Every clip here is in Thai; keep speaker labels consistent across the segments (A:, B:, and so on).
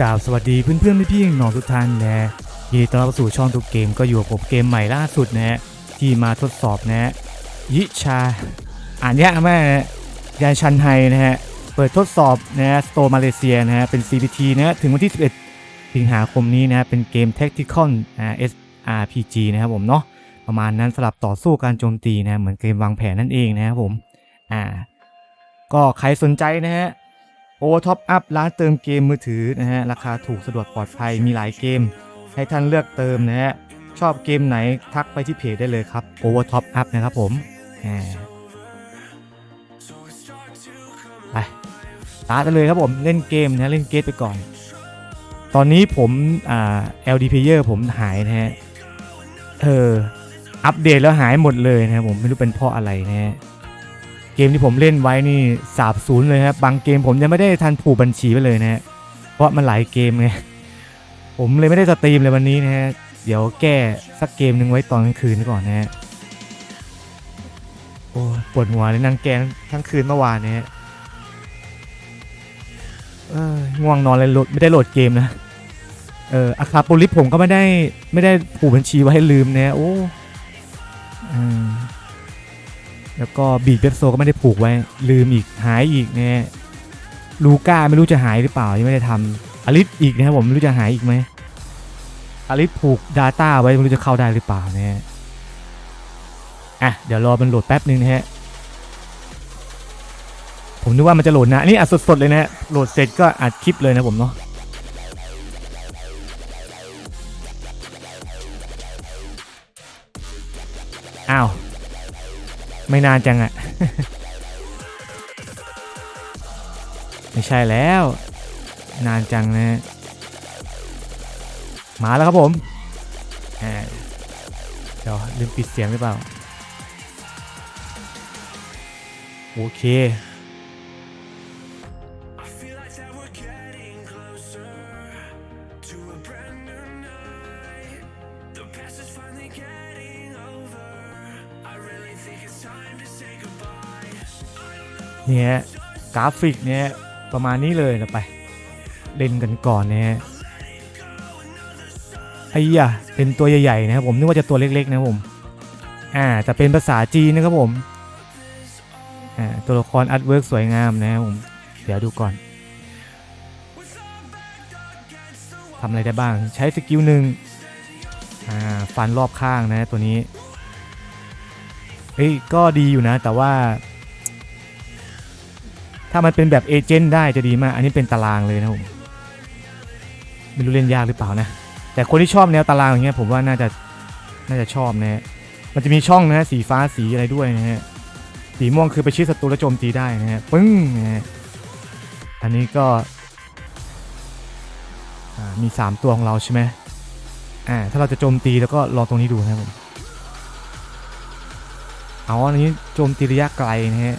A: กล่าวสวัสดีเพื่อนๆพี่ๆน้องทุกท่านนะยินดีต้อนรับสู่ช่องทุกเกมก็อยู่กับผมเกมใหม่ล่าสุดนะที่มาทดสอบนะยิชา อ่านยากมากนะยานชันไฮนะฮะเปิดทดสอบนะฮะสโตมาเลเซียนะฮะเป็น CPT นะฮะถึงวันที่ 11 สิงหาคมนี้นะเป็นเกม Tactical อ่า SRPG นะครับผมเนาะประมาณนั้นสลับต่อสู้การโจมตีนะเหมือนเกมวางแผนนั่นเองนะครับผมอ่าก็ใครสนใจนะฮะ โอท็อปอัพร้านเติมเกมมือถือนะฮะราคาถูกสะดวกปลอดภัยมีหลายเกม ให้ท่านเลือกเติมนะฮะชอบเกมไหนทักไปที่เพจได้เลยครับ Overtop Up นะครับผมไปตาร์ทเลยครับผมเล่นเกมนะเล่นเกมไปก่อน ตอนนี้ผมอ่า LD Player ผมหายนะฮะเอออัปเดตแล้วหายหมดเลยนะครับผมไม่รู้เป็นเพราะอะไรนะฮะ เกมที่ผมเล่นไว้นี่สาบสูญเลยครับบางเกมผมยังไม่ได้ทันผูกบัญชีไว้เลยนะฮะเพราะมันหลายเกมไงผมเลยไม่ได้สตรีมเลยวันนี้นะฮะเดี๋ยวแก้สักเกมหนึ่งไว้ตอนกลางคืนก่อนนะฮะโอ้ปวดหัวเลยนั่งแกงทั้งคืนเมื่อวานเนี่ยฮะเอ้ยง่วงนอนเลยโหลดไม่ได้โหลดเกมนะเอออาคาโปลิสผมก็ไม่ได้ไม่ได้ผูกบัญชีไว้ให้ลืมนะโอ้อืม แล้วก็บีดเบสโซก็ไม่ได้ผูกไว้ ลืมอีกหายอีกเนะฮะลูก้าไม่รู้จะหายหรือเปล่ายังไม่ได้ทำอลิสอีกนะครับผมไม่รู้จะหายอีกไหมอลิสผูก Data ไว้ไม่รู้จะเข้าได้หรือเปล่าเนะฮะอะเดี๋ยวรอมันโหลดแป๊บนึงนะฮะผมนึกว่ามันจะโหลดนะอันนี่อัดสดๆเลยนะฮะโหลดเสร็จก็อัดคลิปเลยนะผมเนาะอ้าว ไม่นานจังอะไม่ใช่แล้ว นานจังนะ มาแล้วครับผมเดี๋ยวลืมปิดเสียงหรือเปล่า โอเค เนี่ยกราฟิกเนี่ยประมาณนี้เลยนะไป เล่นกันก่อนนะฮะไอ้ยะเป็นตัวใหญ่ๆนะครับผมนึกว่าจะตัวเล็กๆนะผมอ่าจะเป็นภาษาจีนนะครับผมอ่าตัวละครอาร์ตเวิร์กสวยงามนะครับผมเดี๋ยวดูก่อนทำอะไรได้บ้างใช้สกิลหนึ่งอ่าฟันรอบข้างนะตัวนี้เฮ้ยก็ดีอยู่นะแต่ว่า ถ้ามันเป็นแบบเอเจนต์ได้จะดีมาก อันนี้เป็นตารางเลยนะผม ไม่รู้เล่นยากหรือเปล่านะ แต่คนที่ชอบแนวตารางอย่างเงี้ยผมว่าน่าจะน่าจะชอบนะฮะ มันจะมีช่องนะฮะสีฟ้าสีอะไรด้วยนะฮะ สีม่วงคือไปชิดศัตรูแล้วโจมตีได้นะฮะ ปึ้งนะฮะ อันนี้ก็อ่ามี 3 ตัวของเราใช่ไหมอ่า ถ้าเราจะโจมตีแล้วก็ลองตรงนี้ดูนะครับผม เอาอันนี้โจมตีระยะไกลนะฮะ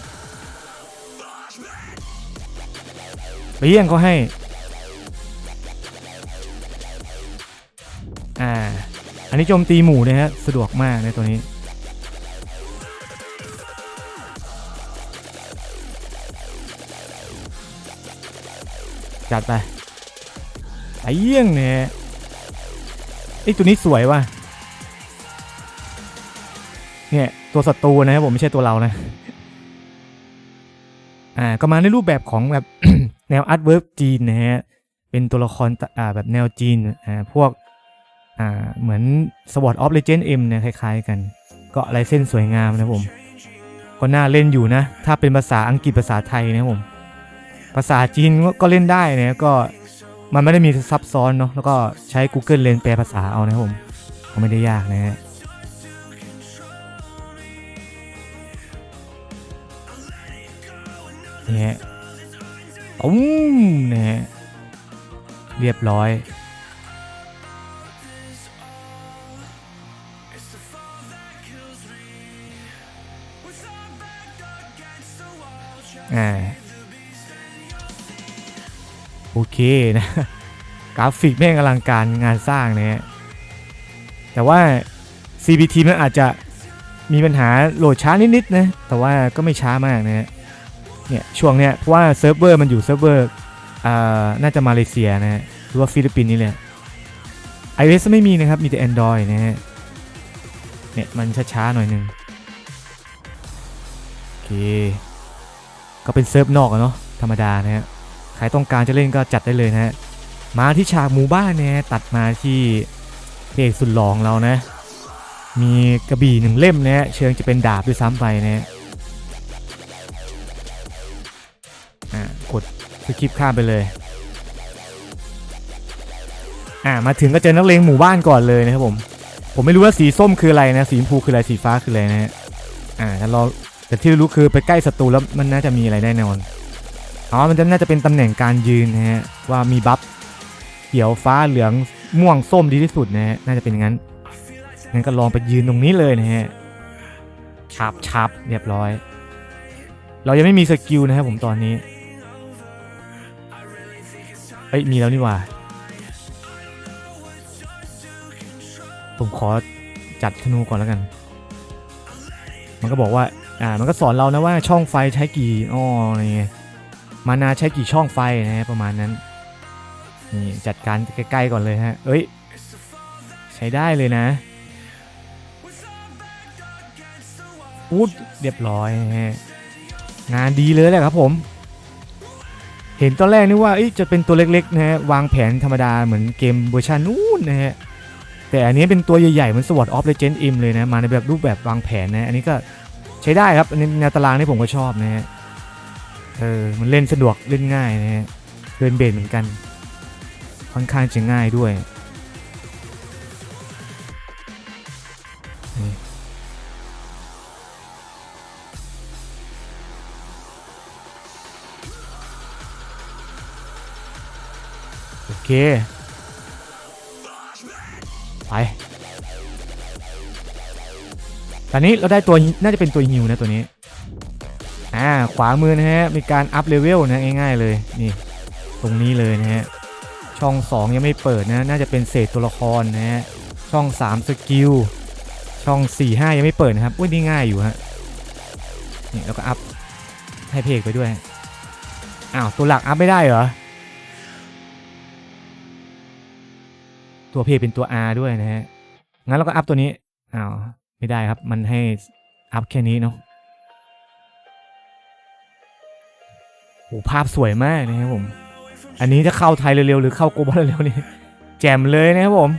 A: เปี้ยงเขาให้ อ่า อันนี้โจมตีหมู่นะฮะ สะดวกมากในตัวนี้ จัดไปไอ้เยี่ยงเนี่ยไอ้ตัวนี้สวยว่ะ เนี่ยตัวศัตรูนะครับผมไม่ใช่ตัวเรานะ อ่าก็มาในรูปแบบของแบบ แนวอาร์ตเวิร์กจีนนะฮะเป็นตัวละครอ่าแบบแนวจีนอ่าพวกอ่าเหมือน Sword of Legend M เนี่ยคล้ายๆ กันก็ลายเส้นสวยงามนะผม ก็น่าเล่นอยู่นะ ถ้าเป็นภาษาอังกฤษภาษาไทยนะผม ภาษาจีนก็เล่นได้นะก็มันไม่ได้มีซับซ้อนเนาะแล้วก็ใช้ Google Lens แปลภาษาเอานะผมก็ไม่ได้ยากนะฮะเนี่ย ตุ้มนะฮะเรียบร้อยอ่าโอเคนะ กราฟิกแม่งอลังการงานสร้างนะฮะแต่ว่า CPT มันอาจจะมีปัญหาโหลดช้านิดๆนะ แต่ว่าก็ไม่ช้ามากนะฮะ เนี่ยช่วงเนี้ยเพราะว่าเซิร์ฟเวอร์มันอยู่เซิร์ฟเวอร์อ่าน่าจะมาเลเซียนะฮะหรือว่าฟิลิปปินส์นี่แหละ iOS ไม่มีนะครับ มีแต่ Android นะฮะเนี่ยมันช้าๆหน่อยนึงโอเค ก็เป็นเซิร์ฟนอกอะเนาะธรรมดานะฮะใครต้องการจะเล่นก็จัดได้เลยนะฮะมาที่ฉากหมู่บ้านเนี่ยตัดมาที่เพจสุดหลองเรานะ มีกระบี่หนึ่งเล่มนะฮะเชิงจะเป็นดาบด้วยซ้ำไปนะฮะ สกิปข้ามไปเลย อ่ามาถึงก็เจอนักเลงหมู่บ้านก่อนเลยนะครับผม ผมไม่รู้ว่าสีส้มคืออะไรนะ สีชมพูคืออะไรสีฟ้าคืออะไรนะฮะอ่าแต่เราแต่ที่รู้คือไปใกล้ศัตรูแล้วมันน่าจะมีอะไรแน่นอนอ๋อมันจะน่าจะเป็นตำแหน่งการยืนนะฮะว่ามีบัฟเขียวฟ้าเหลืองม่วงส้มดีที่สุดนะฮะน่าจะเป็นงั้นงั้นก็ลองไปยืนตรงนี้เลยนะฮะชับชับเรียบร้อย เรายังไม่มีสกิลนะครับผมตอนนี้ อ้ยมีแล้วนี่ว่า ผมขอจัดธนูก่อนแล้วกัน มันก็บอกว่า อ่า มันก็สอนเรานะว่าช่องไฟใช้กี่อ้ออะไรเงี้ยมานาใช้กี่ช่องไฟนะฮะประมาณนั้น นี่จัดการใกล้ๆก่อนเลยฮะ เอ้ย ใช้ได้เลยนะอูดเรียบร้อยฮะงานดีเลยแหละครับผม เห็นตอนแรกนึกว่าจะเป็นตัวเล็กๆนะฮะวางแผนธรรมดาเหมือนเกมเวอร์ชันนู้นนะฮะแต่อันนี้เป็นตัวใหญ่ๆเหมือนสวอตออฟเลเจนด์อิมเลยนะมาในแบบรูปแบบวางแผนนะอันนี้ก็ใช้ได้ครับในนี้แนวตารางนี่ผมก็ชอบนะฮะเออมันเล่นสะดวกเล่นง่ายนะฮะเกินเบนเหมือนกัน ค่อนข้างจะง่ายด้วย เค ไป ตอนนี้เราได้ตัวน่าจะเป็นตัวฮิวนะตัวนี้ อ่า ขวามือนะฮะ มีการอัพเลเวลนะง่ายๆเลย นี่ ตรงนี้เลยนะฮะ ช่อง 2 ยังไม่เปิดนะ น่าจะเป็นเศษตัวละครนะฮะ ช่อง 3 สกิล ช่อง 4 5 ยังไม่เปิดนะครับ อุ้ยนี่ง่ายอยู่ฮะ นี่แล้วก็อัพให้เพกไปด้วย อ้าว ตัวหลักอัพไม่ได้เหรอ ตัวเพเป็นตัว R ด้วยนะฮะ งั้นเราก็อัพตัวนี้ อ้าว ไม่ได้ครับ มันให้อัพแค่นี้เนาะโอ้ภาพสวยมากนะครับผม อันนี้ถ้าเข้าไทยเร็วๆ หรือเข้าโกบอลเร็วๆนี่แจ่มเลยนะครับผม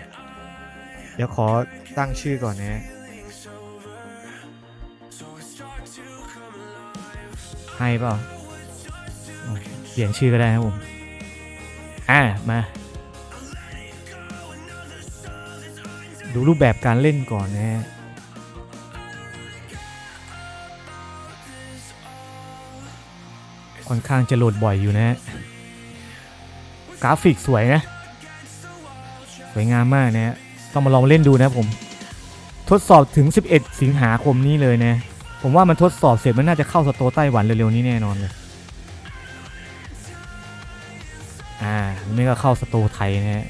A: เดี๋ยวขอตั้งชื่อก่อนนะฮะให้เปล่า เปลี่ยนชื่อก็ได้ครับผม อ่า มา ดูรูปแบบการเล่นก่อนนะฮะค่อนข้างจะโหลดบ่อยอยู่นะฮะกราฟิกสวยนะ สวยงามมากนะฮะต้องมาลองเล่นดูนะผม ทดสอบถึง 11 สิงหาคมนี้เลยนะ ผมว่ามันทดสอบเสร็จมันน่าจะเข้าสโตร์ไต้หวันเร็วๆนี้แน่นอนเลยอ่าไม่ก็เข้าสโตร์ไทยนะฮะ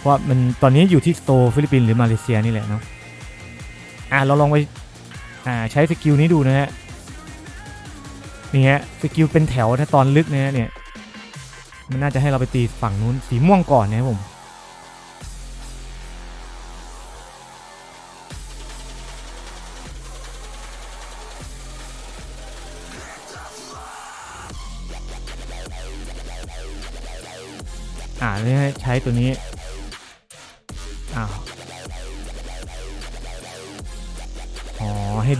A: เพราะว่ามันตอนนี้อยู่ที่สโตฟิลิปปินส์หรือมาเลเซียนี่แหละเนาะอ่าเราลองไปอ่าใช้สกิลนี้ดูนะฮะนี่ฮะสกิลเป็นแถวถ้าตอนลึกนะฮะเนี่ยมันน่าจะให้เราไปตีฝั่งนู้นสีม่วงก่อนนะครับผมอ่าเนี่ยใช้ตัวนี้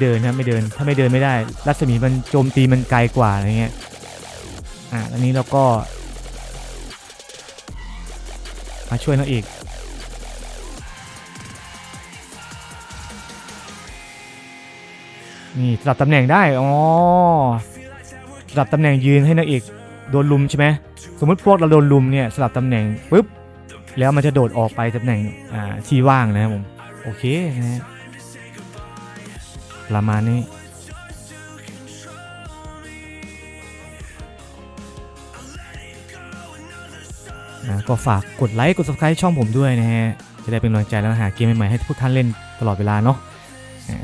A: เดินนะไม่เดิน ถ้าไม่เดินไม่ได้ รัศมีมันโจมตีมันไกลกว่าอะไรเงี้ยอะอันนี้เราก็มาช่วยน้องเอกนี่สลับตำแหน่งได้ อ๋อสลับตำแหน่งยืนให้นางเอกโดนลุมใช่ไหมสมมติพวกเราโดนลุมเนี่ยสลับตำแหน่งปุ๊บ แล้วมันจะโดดออกไปตำแหน่งอ่าที่ว่างนะครับผม โอเคนะฮะ ประมาณนี้ ก็ฝากกดไลค์กด subscribe ช่องผมด้วยนะฮะ จะได้เป็นกำลังใจแล้วหาเกมใหม่ๆให้พวกท่านเล่นตลอดเวลาเนาะ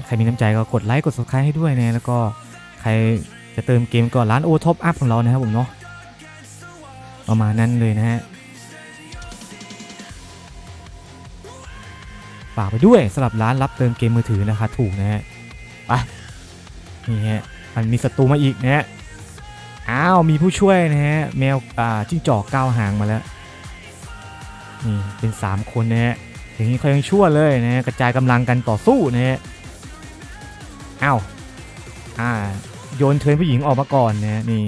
A: ใครมีน้ำใจก็กดไลค์กด subscribe ให้ด้วยนะแล้วก็ใครจะเติมเกมก็ร้านโอท็อปอัพของเรานะครับผมเนาะประมาณนั้นเลยนะฮะฝากไปด้วยสำหรับร้านรับเติมเกมมือถือนะคะถูกนะฮะ ไปนี่ฮะมันมีศัตรูมาอีกนะฮะอ้าวมีผู้ช่วยนะฮะแมวอ่าจิ้งจอกก้าวหางมาแล้วนี่เป็น 3 คนนะฮะอย่างนี้เขายังชั่วเลยนะฮะกระจายกำลังกันต่อสู้นะฮะอ้าวอ่าโยนเทินผู้หญิงออกมาก่อนนะฮะนี่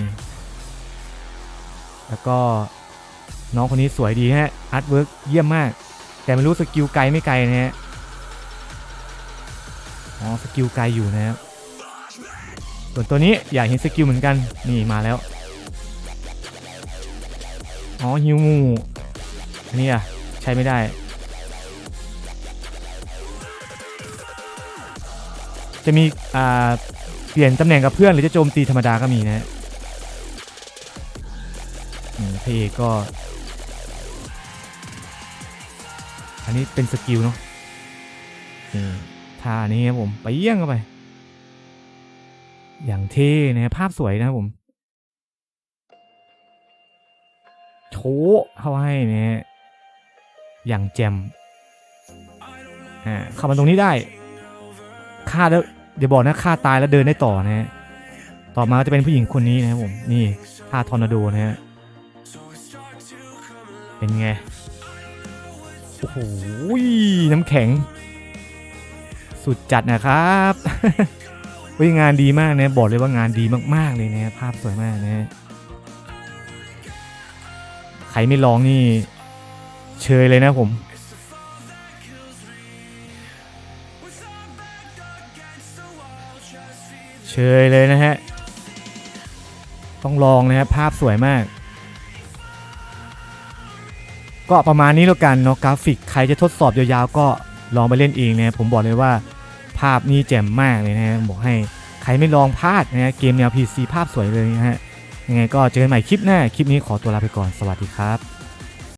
A: แล้วก็น้องคนนี้สวยดีฮะอาร์ตเวิร์กเยี่ยมมาก แต่ไม่รู้สกิลไกลไม่ไกลนะฮะ อ๋อสกิลไกลอยู่นะครับส่วนตัวนี้อยากเห็นสกิลเหมือนกัน นี่มาแล้ว อ๋อฮิวงูอันนี้อะ ใช้ไม่ได้ จะมีอ่าเปลี่ยนตำแหน่งกับเพื่อนหรือจะโจมตีธรรมดาก็มีนะฮะอืมพระเอกก็ อันนี้เป็นสกิลเนาะนี่ ท่านี้ครับผมไปเยี่ยงเข้าไป อย่างเท่นะภาพสวยนะครับผมโชว์เข้าให้นะฮะอย่างแจมอ่าเข้ามาตรงนี้ได้ฆ่าแล้วเดี๋ยวบอกนะฆ่าตายแล้วเดินได้ต่อนะฮะต่อมาจะเป็นผู้หญิงคนนี้นะครับผมนี่ท่าทอร์นาโดนะฮะเป็นไงโอ้โหน้ำแข็ง สุดจัดนะครับวิงานดีมากนะบอกเลยว่างานดีมาก ๆ เลยนะภาพสวยมากนะใครไม่ลองนี่เชยเลยนะผมเชยเลยนะฮะ ต้องลองนะครับภาพสวยมาก ก็ประมาณนี้แล้วกันเนาะกราฟิกใครจะทดสอบยาวๆก็ ลองไปเล่นเองนะผมบอกเลยว่าภาพนี่แจ่มมากเลยนะฮะบอกให้ใครไม่ลองพลาดนะฮะเกมแนว PC ภาพสวยเลยนะฮะยังไงก็เจอกันใหม่คลิปหน้า คลิปนี้ขอตัวลาไปก่อนสวัสดีครับ